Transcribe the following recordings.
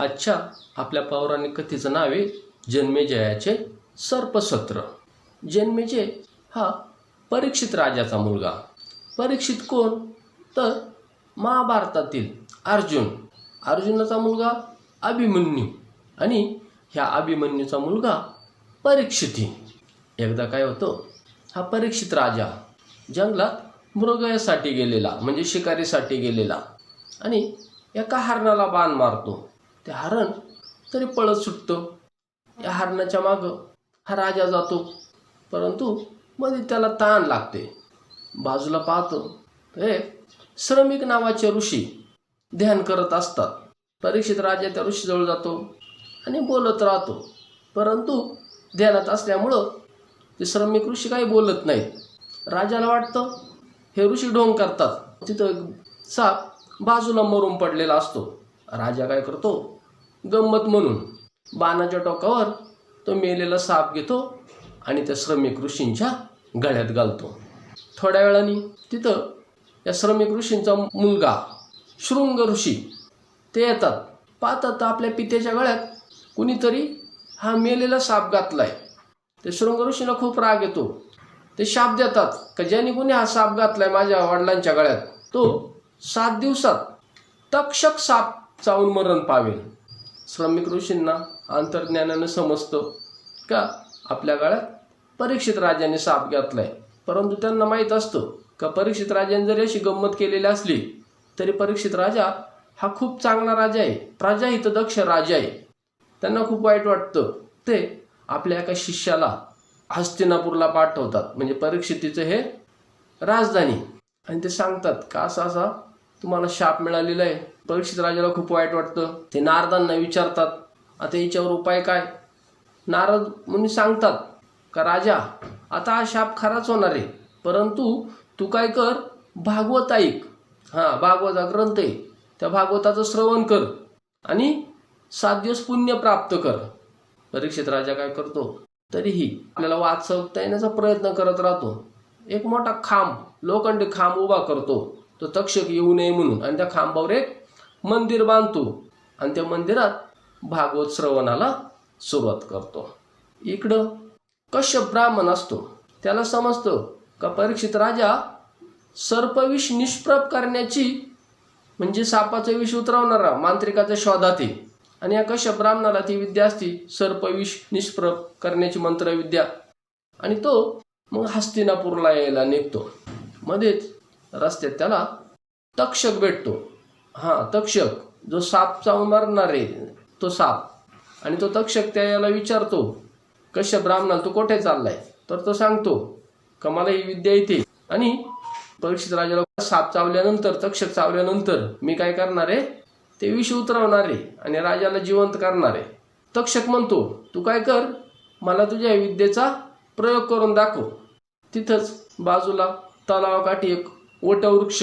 आजच्या आपल्या पौराणिक कथेचं नाव आहे जन्मेजयाचे सर्पसत्र. जन्मेजय हा परीक्षित राजाचा मुलगा. परीक्षित कोण? तर महाभारतातील अर्जुन. अर्जुनाचा मुलगा अभिमन्यू आणि ह्या अभिमन्यूचा मुलगा परीक्षिती. एकदा काय होतं? हा परीक्षित राजा जंगलात मृगयासाठी गेलेला म्हणजे शिकारीसाठी गेलेला आणि एका हरणाला बाण मारतो. ते हरण तरी पळत सुटतं. या हरणाच्या मागं हा राजा जातो. परंतु मध्ये त्याला ताण लागते. बाजूला पाहतो हे श्रमिक नावाचे ऋषी ध्यान करत असतात. परीक्षित राजा त्या ऋषीजवळ जातो आणि बोलत राहतो. परंतु ध्यानात असल्यामुळं ते श्रमिक ऋषी काही बोलत नाहीत. राजाला वाटतं हे ऋषी ढोंग करतात. तिथं साप बाजूला मरून पडलेला असतो. राजा काय करतो गंमत म्हणून. बाणाच्या टोकावर तो मेलेला साप घेतो आणि त्या श्रमिक ऋषींच्या गळ्यात घालतो. थोड्या वेळाने तिथं या श्रमिक ऋषींचा मुलगा शृंग ऋषी ते येतात. पाहतात तर आपल्या पित्याच्या गळ्यात कुणीतरी हा मेलेला साप घातलाय. ते शृंग ऋषीला खूप राग येतो. ते शाप देतात का ज्याने कुणी हा साप घातलाय माझ्या वडिलांच्या गळ्यात? तो सात दिवसात तक्षक साप चावून मरण पावेल. श्रमिक ऋषींना अंतर्ज्ञानानं समजतं का? आपल्या काळात परीक्षित राजाने साप घातलाय. परंतु त्यांना माहीत असतं का परीक्षित राजाने जरी अशी गंमत केलेली असली तरी परीक्षित राजा हा खूप चांगला राजा आहे. प्रजाहित दक्ष राजा आहे. त्यांना खूप वाईट वाटतं. ते आपल्या एका शिष्याला हस्तिनापूरला पाठवतात. म्हणजे परीक्षितीचं हे राजधानी. आणि ते सांगतात का असा असा तुम्हाला शाप मिळालेला आहे. परीक्षित राजाला खूप वाईट वाटतं. ते नारदांना विचारतात आता याच्यावर उपाय काय? नारद मुनी सांगतात का राजा आता हा शाप खराच होणार आहे. परंतु तू काय कर भागवत ऐक. हां भागवता ग्रंथ आहे. त्या भागवताचं श्रवण कर आणि सात दिवस पुण्य प्राप्त कर. परीक्षित राजा काय करतो? तरीही आपल्याला वाचवता येण्याचा प्रयत्न करत राहतो. एक मोठा खांब लोखंडी खांब उभा करतो. तो तक्षक येऊ नये म्हणून आणि त्या खांबावर एक मंदिर बांधतो आणि त्या मंदिरात भागवत श्रवणाला सुरुवात करतो. इकडं कश्यप ब्राह्मण असतो. त्याला समजतं का परीक्षित राजा सर्पविष निष्प्रभ करण्याची म्हणजे सापाचं विष उतरवणारा मांत्रिकाचा शोधात आहे. आणि या कश्यप ब्राह्मणाला ती विद्या असती सर्पविष निष्प्रभ करण्याची मंत्रविद्या. आणि तो मग हस्तिनापूरला यायला निघतो. मध्येच रस्त्यात त्याला तक्षक भेटतो. हां तक्षक. जो साप चावून मारणार आहे तो साप. आणि तो तक्षक त्या याला विचारतो कश्यप ब्राह्मणाला तू कोठे चाललाय? तर तो सांगतो का मला ही विद्या येते आणि परीक्षित राजाला साप चावल्यानंतर तक्षक चावल्यानंतर मी काय करणार आहे? ते विष उतरवणार आहे आणि राजाला जिवंत करणार आहे. तक्षक म्हणतो तू काय कर? मला तुझ्या विद्येचा प्रयोग करून दाखव. तिथंच बाजूला तलावाकाठी एक वटवृक्ष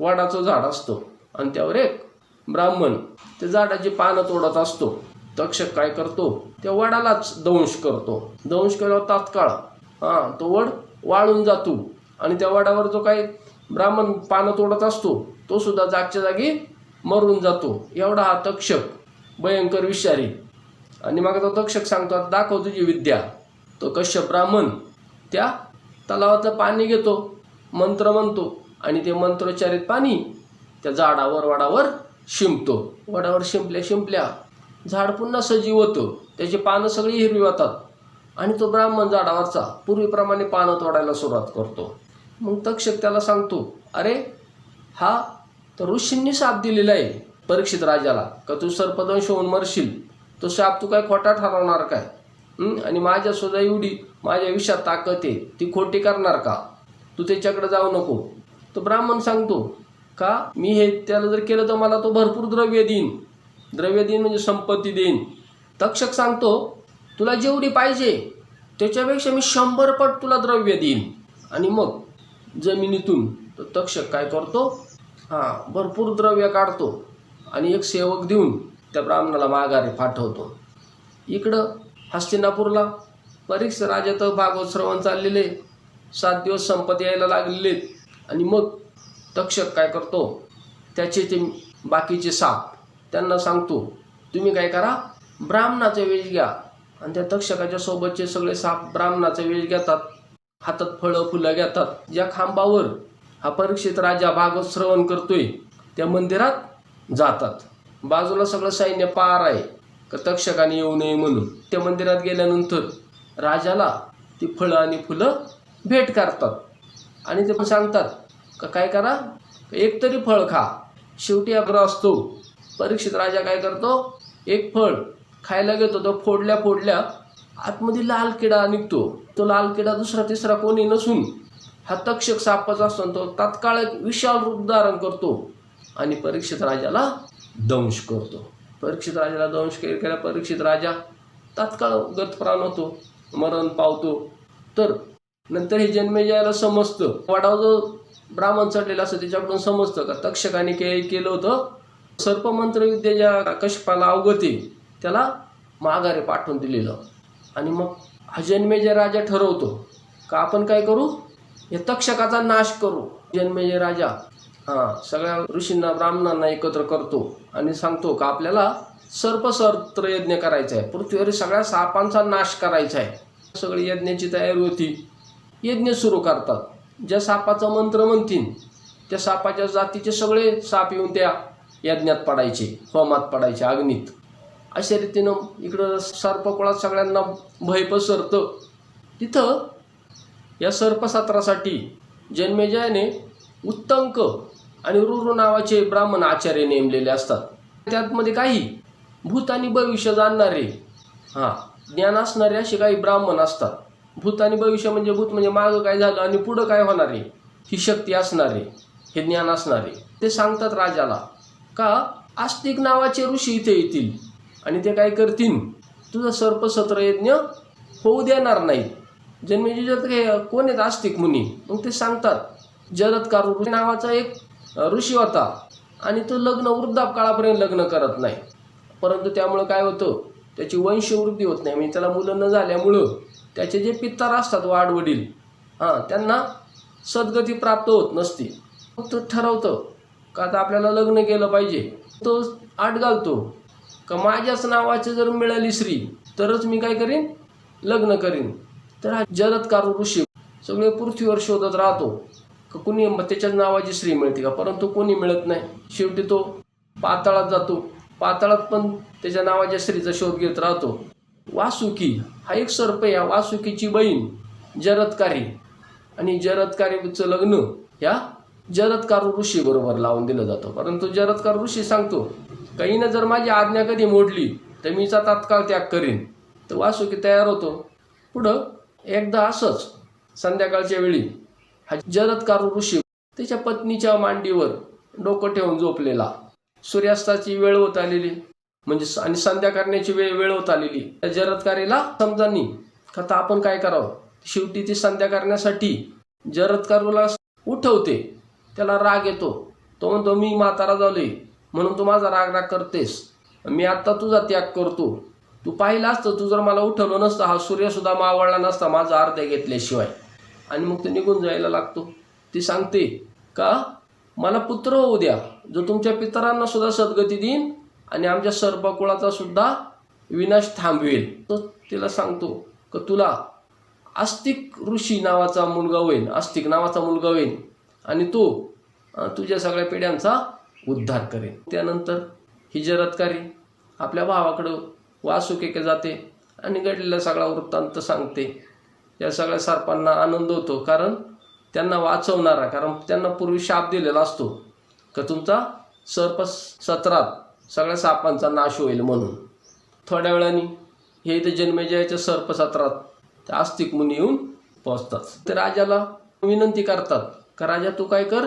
वडाचं झाड असतो. आणि त्यावर एक ब्राह्मण त्या झाडाची पानं तोडत असतो. तक्षक काय करतो? त्या वडालाच दंश करतो. दंश केल्यावर तात्काळ हां तो वड वाळून जातो. आणि त्या वडावर जो काही ब्राह्मण पानं तोडत असतो तो सुद्धा जागच्या जागी मरून जातो. एवढा हा तक्षक भयंकर विषारी. आणि मग तो तक्षक सांगतो दाखव तुझी विद्या. तो कश्यप ब्राह्मण त्या तलावातलं पाणी घेतो. मंत्र म्हणतो. आणि ते मंत्रोच्चारित पाणी त्या झाडावर वडावर शिंपतो. वडावर शिंपल्या शिंपल्या झाड पुन्हा सजीव होतं. त्याची पानं सगळी हिरवी होतात. आणि तो ब्राह्मण झाडावरचा पूर्वीप्रमाणे पानं तोडायला सुरुवात करतो. मग तक्षक त्याला सांगतो अरे हा तर ऋषींनी साप दिलेला आहे परीक्षित राजाला. का तू सर्पदंश होऊन मरशील? तो साप तू काय खोटा ठरवणार काय? आणि माझ्या सुद्धा एवढी माझ्या विषयात ताकद आहे. ती खोटी करणार का? तू त्याच्याकडे जाऊ नको. तो ब्राह्मण सांगतो का? मी हे त्याला जर केलं तर मला तो भरपूर द्रव्य देईन. द्रव्य देईन म्हणजे संपत्ती देईन. तक्षक सांगतो तुला जेवढी पाहिजे त्याच्यापेक्षा मी शंभर पट तुला द्रव्य देईन. आणि मग जमिनीतून तो तक्षक काय करतो? हां भरपूर द्रव्य काढतो आणि एक सेवक देऊन त्या ब्राह्मणाला माघारी पाठवतो. इकडं हस्तिनापूरला परीक्ष राजा तर भागवत श्रवण चाललेले सात दिवस संपत यायला लागलेले आणि मग तक्षक काय करतो? त्याचे ते बाकीचे साप त्यांना सांगतो तुम्ही काय करा? ब्राह्मणाचा वेश घ्या. आणि त्या तक्षकाच्या सोबतचे सगळे साप ब्राह्मणाचा वेश घेतात हातात फळं फुलं घेतात. ज्या खांबावर हा परीक्षित राजा भागवत श्रवण करतोय. त्या मंदिरात जातात. बाजूला सगळं सैन्य पार आहे. का तक्षकाने येऊ नये म्हणून? त्या मंदिरात गेल्यानंतर राजाला ती फळं आणि फुलं भेट करतात. आणि ते पण सांगतात का काय करा? एक तरी फळ खा. शेवटी आग्रह असतो. परीक्षित राजा काय करतो? एक फळ खायला घेतो तो फोडल्या फोडल्या आतमध्ये लाल किडा निघतो. तो लाल किडा दुसरा तिसरा कोणी नसून हा तक्षक सापाचा असतो तो तात्काळ एक विशाल रूप धारण करतो आणि परीक्षित राजाला दंश करतो. परीक्षित राजाला दंश केला परीक्षित राजा. तात्काळ गतप्राण होतो मरण पावतो. तर नंतर हे जन्मेजयाला समजतं. वाडाव जो ब्राह्मण चढलेला असं त्याच्याकडून समजतं का? तक्षकाने के केलं होतं. सर्पमंत्र विद्या ज्या अवगती त्याला माघारे पाठवून दिलेलं. आणि मग हा जन्मेजय राजा ठरवतो का आपण काय करू? या तक्षकाचा नाश करू. जन्मेजय राजा हा सगळ्या ऋषींना ब्राह्मणांना एकत्र करतो आणि सांगतो का आपल्याला सर्पसर्त्र यज्ञ करायचा आहे पृथ्वीवर सगळ्या सापांचा नाश करायचा आहे सगळी यज्ञाची तयारी होती. यज्ञ सुरू करतात. ज्या सापाचा मंत्र म्हणतील त्या सापाच्या जातीचे सगळे साप येऊन त्या यज्ञात पडायचे होमात पडायचे अग्नीत. अशा रीतीनं इकडं सर्पकुळात सगळ्यांना भय पसरतं. तिथं या सर्पसत्रासाठी जन्मेजयाने उत्तंक आणि रुरु नावाचे ब्राह्मण आचार्य नेमलेले असतात. त्यातमध्ये काही भूत आणि भविष्य जाणणारे हां ज्ञान असणारे असे काही ब्राह्मण असतात. भूत आणि भविष्य म्हणजे भूत म्हणजे मागं काय झालं आणि पुढं काय होणार आहे? ही शक्ती असणारे हे ज्ञान असणारे ते सांगतात राजाला का? आस्तिक नावाचे ऋषी इथे येतील आणि ते काय करतील? तुझं सर्पसत्र यज्ञ होऊ देणार नाही जन्मेजय हे कोण आहेत आस्तिक मुनी? मग ते सांगतात जरदकार ऋषी नावाचा एक ऋषी होता आणि तो लग्न वृद्धापकाळापर्यंत लग्न करत नाही. परंतु त्यामुळं काय होतं? त्याची वंशवृद्धी होत नाही. म्हणजे त्याला मुलं न झाल्यामुळं त्याचे जे पित्तार असतात वाडवडील हां त्यांना सद्गती प्राप्त होत नसते. फक्त ठरवतं का आता आपल्याला लग्न केलं पाहिजे. तो आट घालतो. का माझ्याच नावाची जर मिळाली स्त्री तरच मी काय करीन? लग्न करीन. तर हा जलदकार ऋषी सगळे पृथ्वीवर शोधत राहतो. का कुणी त्याच्याच नावाची श्री मिळते का? परंतु कोणी मिळत नाही. शेवटी तो पाताळात जातो. पाताळात पण त्याच्या नावाच्या स्त्रीचा शोध घेत राहतो. वासुकी हा एक सर्प या वासुकीची बहीण जरदकारी आणि जरदकारीचं लग्न या जरदकार ऋषी बरोबर लावून दिलं जातं. परंतु जरदकार ऋषी सांगतो काहीनं जर माझी आज्ञा कधी मोडली तर मीचा तात्काळ त्याग करीन. तर वासुकी तयार होतो. पुढं एकदा असंच संध्याकाळच्या वेळी हा जरदकार ऋषी त्याच्या पत्नीच्या मांडीवर डोकं ठेवून झोपलेला. सूर्यास्ताची वेळ होत आलेली. म्हणजे आणि संध्या करण्याची वेळ वेळ होत आलेली. त्या जरदकारीला समजानी का आता आपण काय करावं? शेवटी ती संध्या करण्यासाठी जरदकारूला उठवते. त्याला राग येतो. तो म्हणतो मी म्हातारा झालोय. म्हणून तू माझा राग राग करतेस. मी आत्ता तुझा त्याग करतो. तू पाहिलं असतं तू जर मला उठवलं नसतं हा सूर्यसुद्धा मावळला नसता माझा अर्ध घेतल्याशिवाय. आणि मग तो निघून जायला लागतो. ती सांगते का? मला पुत्र होऊ द्या. जो तुमच्या पितरांना सुद्धा सद्गती देईन आणि आमच्या सर्पकुळाचा सुद्धा विनाश थांबवेल. तो तिला सांगतो का तुला आस्तिक ऋषी नावाचा मुलगा होईल आस्तिक नावाचा मुलगा होईल आणि तो तुझ्या सगळ्या पिढ्यांचा उद्धार करेल त्यानंतर ही आपल्या भावाकडं वासुकेके जाते आणि घडलेला सगळा वृत्तांत सांगते. या सगळ्या सर्पांना आनंद होतो कारण त्यांना वाचवणारा कारण त्यांना पूर्वी शाप दिलेला असतो. का तुमचा सर्प सत्रात सगळ्या सापांचा नाश होईल म्हणून. थोड्या वेळाने हे इथे जन्मेजयाच्या सर्पसत्रात त्या आस्तिक मुनी येऊन पोचतात ते राजाला विनंती करतात का राजा तू काय कर?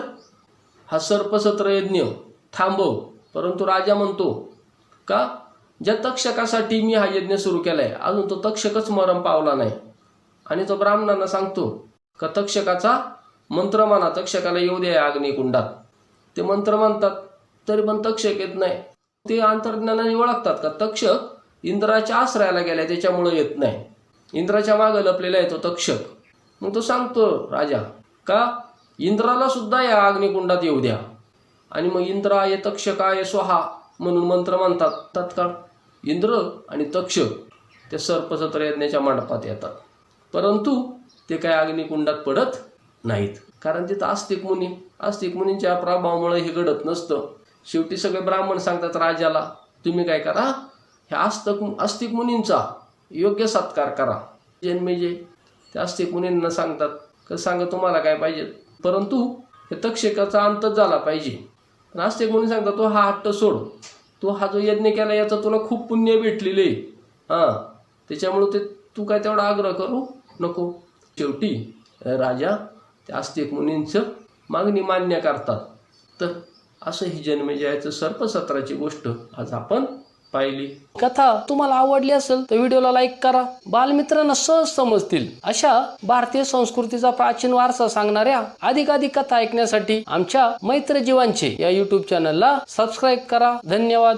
हा सर्पसत्र यज्ञ थांबव. परंतु राजा म्हणतो का? ज्या तक्षकासाठी मी हा यज्ञ सुरू केलाय अजून तो तक्षकच मरण पावला नाही. आणि तो ब्राह्मणांना सांगतो का तक्षकाचा मंत्र म्हणा तक्षकाला येऊ द्या अग्निकुंडात. ते मंत्र म्हणतात तरी पण तक्षक येत नाही. ते अंतर्ज्ञानाने ओळखतात का? तक्षक इंद्राच्या आश्रयाला गेल्या त्याच्यामुळे येत नाही. इंद्राच्या मागं लपलेला येतो तक्षक. मग तो सांगतो राजा का? इंद्राला सुद्धा या अग्निकुंडात येऊ द्या. आणि मग इंद्राय तक्षकाय स्वाहा म्हणून मंत्र म्हणतात. तत्काळ इंद्र आणि तक्षक त्या सर्पसत्र यज्ञाच्या मंडपात येतात. परंतु ते काय अग्निकुंडात पडत नाहीत. कारण तिथं आस्तिक मुनी आस्तिक मुनींच्या प्रभावामुळे हे घडत नसतं. शेवटी सगळे ब्राह्मण सांगतात राजाला तुम्ही काय करा? ह्या आस्तक आस्तिक मुनींचा योग्य सत्कार करा. जन्मेजे त्या आस्तिक मुनींना सांगतात का सांगा तुम्हाला काय पाहिजे? परंतु हे तक्षकाचा अंतच झाला पाहिजे. पण आस्तिक मुनी सांगतात तो हा हट्ट सोड. तो हा जो यज्ञ केला याचा तुला खूप पुण्य भेटलेले हां त्याच्यामुळे ते तू काय तेवढा आग्रह करू नको. शेवटी राजा त्या आस्तिक मुनींचं मागणी मान्य करतात. तर असं ही जन्मेजयाचं सर्पसत्राची गोष्ट आज आपण पाहिली. कथा तुम्हाला आवडली असेल तर व्हिडिओला लाईक करा. बालमित्रांना सहज समजतील. अशा भारतीय संस्कृतीचा प्राचीन वारसा सांगणाऱ्या अधिकाधिक कथा ऐकण्यासाठी आमच्या मैत्र जीवांचे या युट्यूब चॅनलला सबस्क्राईब करा. धन्यवाद.